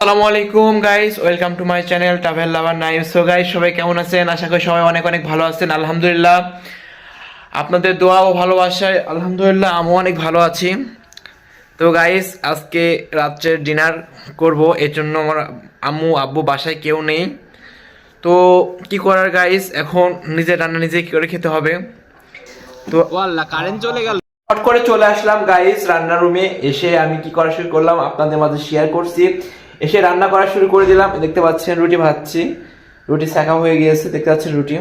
আসসালামু আলাইকুম guys welcome to my channel travel lover Naim so guys সবাই কেমন আছেন? আশা করি সবাই অনেক অনেক ভালো আছেন আলহামদুলিল্লাহ। আপনাদের দোয়া ও ভালোবাসায় আলহামদুলিল্লাহ আমিও অনেক ভালো আছি। তো গাইস আজকে রাত্রের ডিনার করব এর জন্য আমার আম্মু আব্বু বাসায় কেউ নেই। তো কি করার গাইস এখন নিজের রান্না নিজে কি করে খেতে হবে। তো কারেন্ট চলে গেল। হট করে চলে আসলাম গাইস রান্নার রুমে এসে আমি কি করা শুরু করলাম আপনাদের মাঝে শেয়ার করছি। এসে রান্না করা শুরু করে দিলাম। দেখতে পাচ্ছেন রুটি ভাজছি। রুটি শাখা হয়ে গিয়েছে, দেখতে পাচ্ছেন রুটি।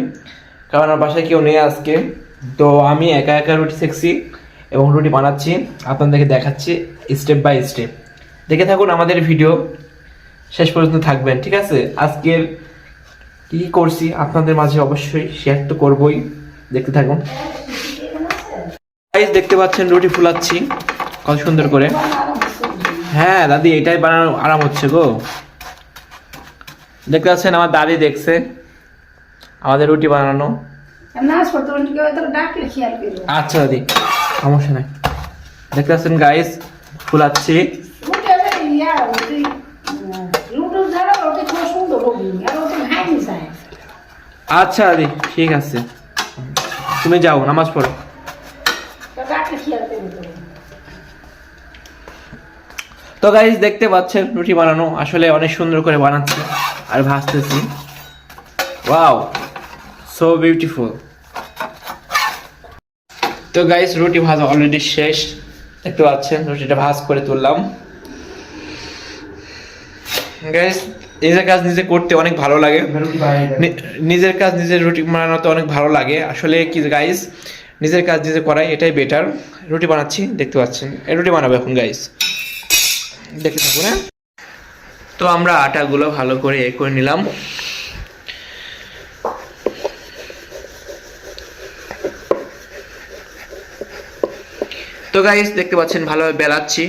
কারণ আমার বাসায় কেউ নেই আজকে। তো আমি একা একা রুটি শিখছি এবং রুটি বানাচ্ছি। আপনাদেরকে দেখাচ্ছি স্টেপ বাই স্টেপ দেখে থাকুন আমাদের ভিডিও শেষ পর্যন্ত থাকবেন, ঠিক আছে? আজকের কি কি করছি আপনাদের মাঝে অবশ্যই শেয়ার তো করবই। দেখতে থাকুন। দেখতে পাচ্ছেন রুটি ফুলাচ্ছি। কত সুন্দর করে। হ্যাঁ দাদি এটাই বানানো আরাম হচ্ছে গো। দেখতে পাচ্ছেন আমার দাদি দেখছে আমাদের রুটি বানানো। আচ্ছা দাদি সমস্যা নাই। দেখতে পাচ্ছেন গাইস ফুলাচ্ছি। আচ্ছা দাদি ঠিক আছে। তুমি যাও নামাজ পড়ো তো ডাকলে খেয়াল করবে তো গাইস দেখতে পাচ্ছেন রুটি বানানো? আসলে অনেক সুন্দর করে বানাচ্ছি আর ভাজতেছি। ওয়াও সো বিউটিফুল তো গাইস রুটি ভাজা অলরেডি শেষ। দেখতে পাচ্ছেন রুটিটা ভাজ করে তুললাম। গাইস নিজের কাজ নিজে করতে অনেক ভালো লাগে। নিজের কাজ নিজের রুটি বানানোতে অনেক ভালো লাগে। আসলে কি গাইস নিজের কাজ নিজে করাই এটাই বেটার রুটি বানাচ্ছি দেখতে পাচ্ছেন। এই রুটি বানাবো এখন গাইস দেখে থাকুন হ্যাঁ? তো আমরা আটাগুলো ভালো করে এ করে নিলাম। তো গাইস দেখতে পাচ্ছেন, ভালোভাবে বেলাচ্ছি।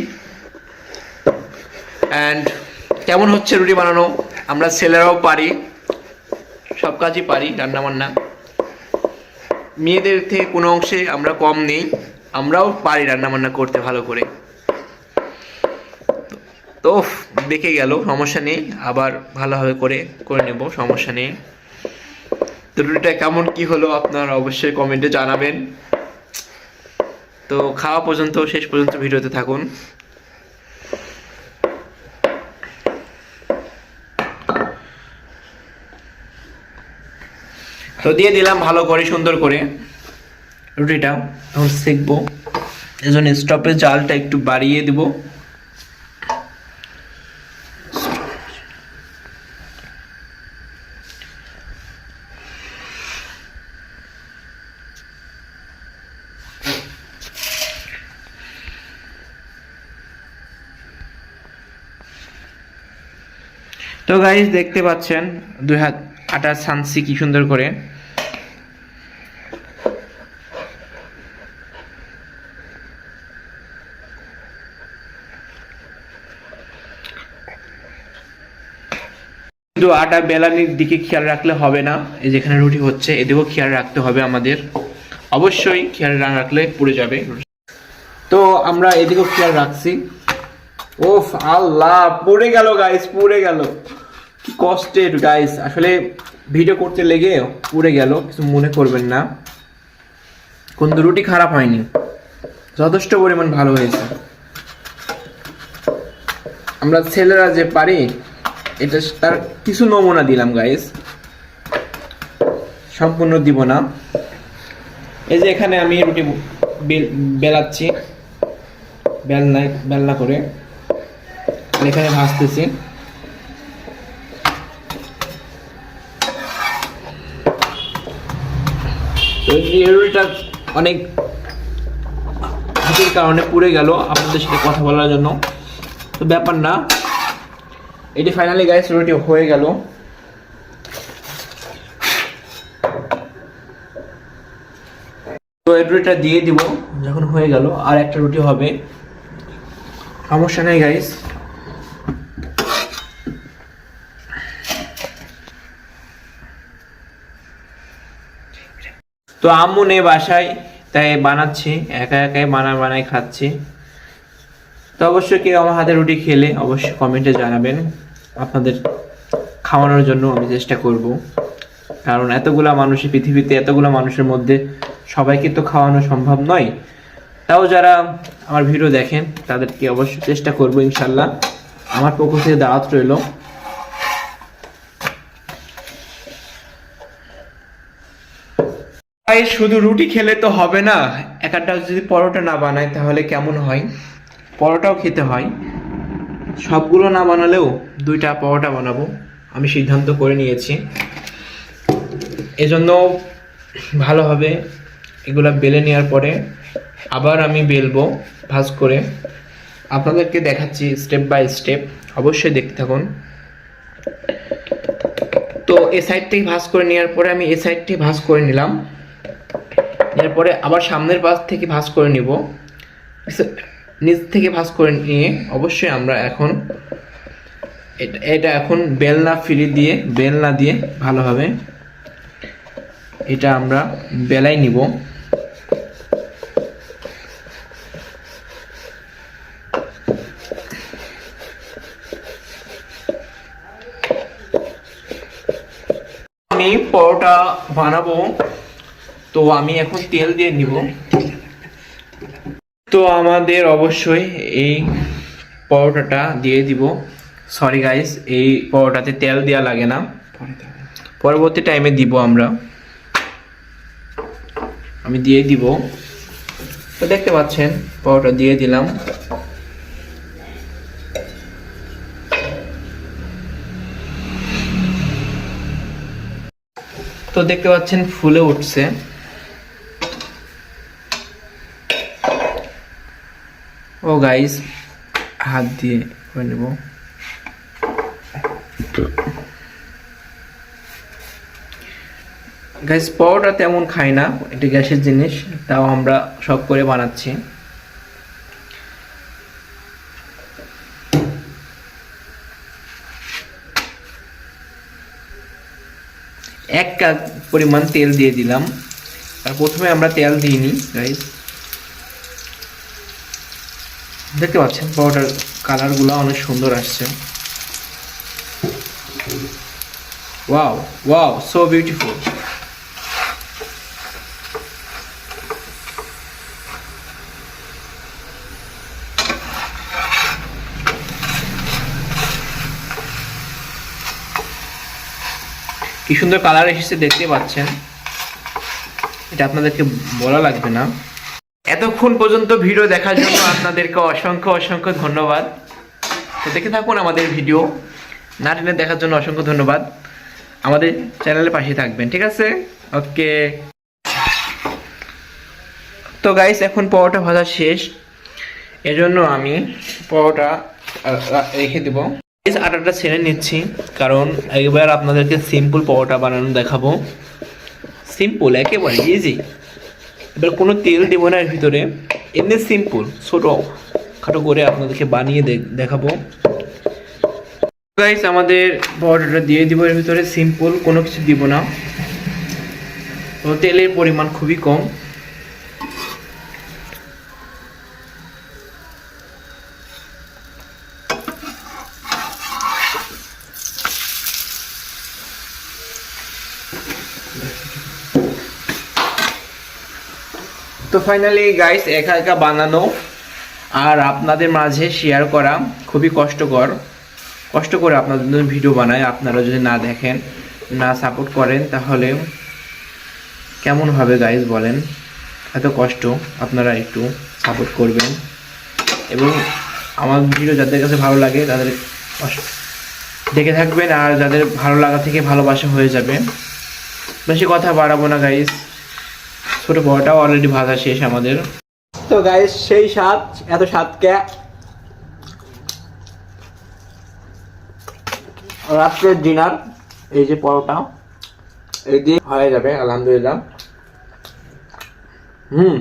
অ্যান্ড কেমন হচ্ছে রুটি বানানো? আমরা ছেলেরাও পারি, সব কাজই পারি রান্না বান্না মেয়েদের থেকে কোনো অংশে আমরা কম নেই, আমরাও পারি রান্না বান্না করতে ভালো করে। তো দেখে গেল, সমস্যা নেই, আবার ভালোভাবে করে করে নেব, সমস্যা নেই। তো রুটিটা কেমন, কি হলো আপনারা অবশ্যই কমেন্টে জানাবেন। তো খাওয়া পর্যন্ত, শেষ পর্যন্ত ভিডিওতে থাকুন। তো দিয়ে দিলাম ভালো করে, সুন্দর করে রুটিটা। এখন সেকবো, এজন্য স্টপের জালটা একটু বাড়িয়ে দেবো। তো গাইস দেখতে পাচ্ছেন দুই হাত আটার সানসি কি সুন্দর করে। শুধু আটা বেলানির দিকে খেয়াল রাখলে হবে না, এই যেখানে রুটি হচ্ছে, এদিকেও খেয়াল রাখতে হবে আমাদের। অবশ্যই খেয়াল না রাখলে পুড়ে যাবে। তো আমরা এদিকেও খেয়াল রাখছি। ওফ, আল্লাহ, পড়ে গেল গাইস পড়ে গেল। কি কষ্টের গাইস আসলে ভিডিও করতে লেগে পুড়ে গেল, কিছু মনে করবেন না। কিন্তু রুটি খারাপ হয়নি। যথেষ্ট পরিমাণ ভালো হয়েছে। আমরা ছেলেরা যে পারি, এটা তার কিছু নমুনা দিলাম গাইস সম্পূর্ণ দিব না। এই যে এখানে আমি রুটি বেল- বেলাচ্ছি। বেলনায় বেলনা করে। এখানে ভাজতেছি অনেক হাতের কারণে পুড়ে গেল, আপনাদের সাথে কথা বলার জন্য। তো ব্যাপার না। এটি ফাইনালি গাইস রুটি হয়ে গেল। তো রুটিটা দিয়ে দিব, যখন হয়ে গেল, আর একটা রুটি হবে। সমস্যা নেই গাইস তো আম্মু নেই বাসায়, তাই বানাচ্ছি, একা একাই বানা বানাই খাচ্ছি। তো অবশ্যই কেউ আমার হাতে রুটি খেলে অবশ্যই কমেন্টে জানাবেন। আপনাদের খাওয়ানোর জন্য আমি চেষ্টা করব। কারণ এতগুলা মানুষের পৃথিবীতে, এতগুলা মানুষের মধ্যে সবাইকে তো খাওয়ানো সম্ভব নয়। তাও যারা আমার ভিডিও দেখেন, তাদেরকে অবশ্যই চেষ্টা করব ইনশাল্লাহ। আমার পক্ষ থেকে দাওয়াত রইল। ভাই শুধু রুটি খেলে তো হবে না। একটা যদি পরোটা না বানায় তাহলে কেমন হয়? পরোটাও খেতে হয়। সবগুলো না বানালেও দুইটা পরোটা বানাবো। আমি সিদ্ধান্ত করে নিয়েছি। এজন্য ভালো হবে। এগুলো বেলে নেওয়ার পরে আবার আমি বেলবো ভাজ করে। আপনাদেরকে দেখাচ্ছি স্টেপ বাই স্টেপ অবশ্যই দেখতে থাকুন। তো এ সাইডটি ভাজ করে নেওয়ার পরে আমি এ সাইডটি ভাজ করে নিলাম। এরপরে আবার সামনের পাশ থেকে ভাঁজ করে নিব। নিচ থেকে ভাঁজ করে নিয়ে অবশ্যই আমরা এখন এটা এটা এখন বেলনা ফিরি দিয়ে, বেলনা দিয়ে ভালোভাবে এটা আমরা বেলাই নিব। আমি পরোটা বানাবো। তো আমি এখন তেল দিয়ে নিব। তো আমাদের অবশ্যই এই পরোটাটা দিয়ে দিব। সরি গাইস এই পরোটাতে তেল দেওয়া লাগে না। পরবর্তী টাইমে দিব আমরা। আমি দিয়ে দিব। তো দেখতে পাচ্ছেন, পরোটা দিয়ে দিলাম। তো দেখতে পাচ্ছেন, ফুলে উঠছে। ও গাইস, হাত দিয়ে করে নেব। গাইস পাউডার তেমন খাই না, এটা গ্যাসের জিনিস, তাও আমরা সব করে বানাচ্ছি। এক কাপ পরিমাণ তেল দিয়ে দিলাম। আর প্রথমে আমরা তেল দিইনি, গাইস। দেখতে পাচ্ছেন পরোটার কালারগুলো অনেক সুন্দর আসছে। Wow wow, so beautiful. কি সুন্দর কালার এসেছে দেখতে পাচ্ছেন। এটা আপনাদেরকে বলা লাগবে না। এতক্ষণ পর্যন্ত ভিডিও দেখার জন্য আপনাদেরকে অসংখ্য অসংখ্য ধন্যবাদ। তো দেখে থাকুন আমাদের ভিডিও। না টেনে দেখার জন্য অসংখ্য ধন্যবাদ। আমাদের চ্যানেলের পাশে থাকবেন, ঠিক আছে? ওকে। তো গাইস এখন পরোটা ভাজা শেষ। এজন্য আমি পরোটা রেখে দেবো। গাইস আটাটা ছেড়ে নিচ্ছি, কারণ এবার আপনাদেরকে সিম্পল পরোটা বানানো দেখাবো। সিম্পল একেবারে ইজি এবার কোনো তেল দেব না এর ভিতরে। এমনি সিম্পল ছোটো। খাটো করে আপনাদেরকে বানিয়ে দেখাবো। গাইস আমাদের পরোটাটা দিয়ে দিব এর ভিতরে। সিম্পল কোনো কিছু দিব না। তো তেলের পরিমাণ খুবই কম। তো ফাইনালি গাইস একা একা বানানো আর আপনাদের মাঝে শেয়ার করা খুবই কষ্টকর। কষ্ট করে আপনাদের জন্য ভিডিও বানায়। আপনারা যদি না দেখেন, না সাপোর্ট করেন, তাহলে কেমন হবে গাইস বলেন? এত কষ্ট। আপনারা একটু সাপোর্ট করবেন। এবং আমার ভিডিও যাদের কাছে ভালো লাগে, তাদের দেখে থাকবেন। আর যাদের ভালো লাগা থেকে ভালোবাসা হয়ে যাবে, বেশি কথা বাড়াবো না গাইস ছোট বড়টাও অলরেডি ভাজা শেষ আমাদের। তো গাইস সেই স্বাদ, এত স্বাদকে রাত্রের ডিনার এই যে পরোটা, এই দিয়ে হয়ে যাবে, আলহামদুলিল্লাহ। হুম,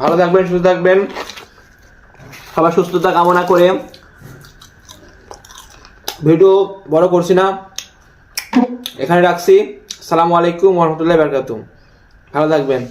ভালো থাকবেন, সুস্থ থাকবেন। সবার সুস্থতা কামনা করে। ভিডিও বড় করছি না। এখানে রাখছি। আসসালামু আলাইকুম রহমতুল্লাহ বারকাতুম ভালো থাকবেন।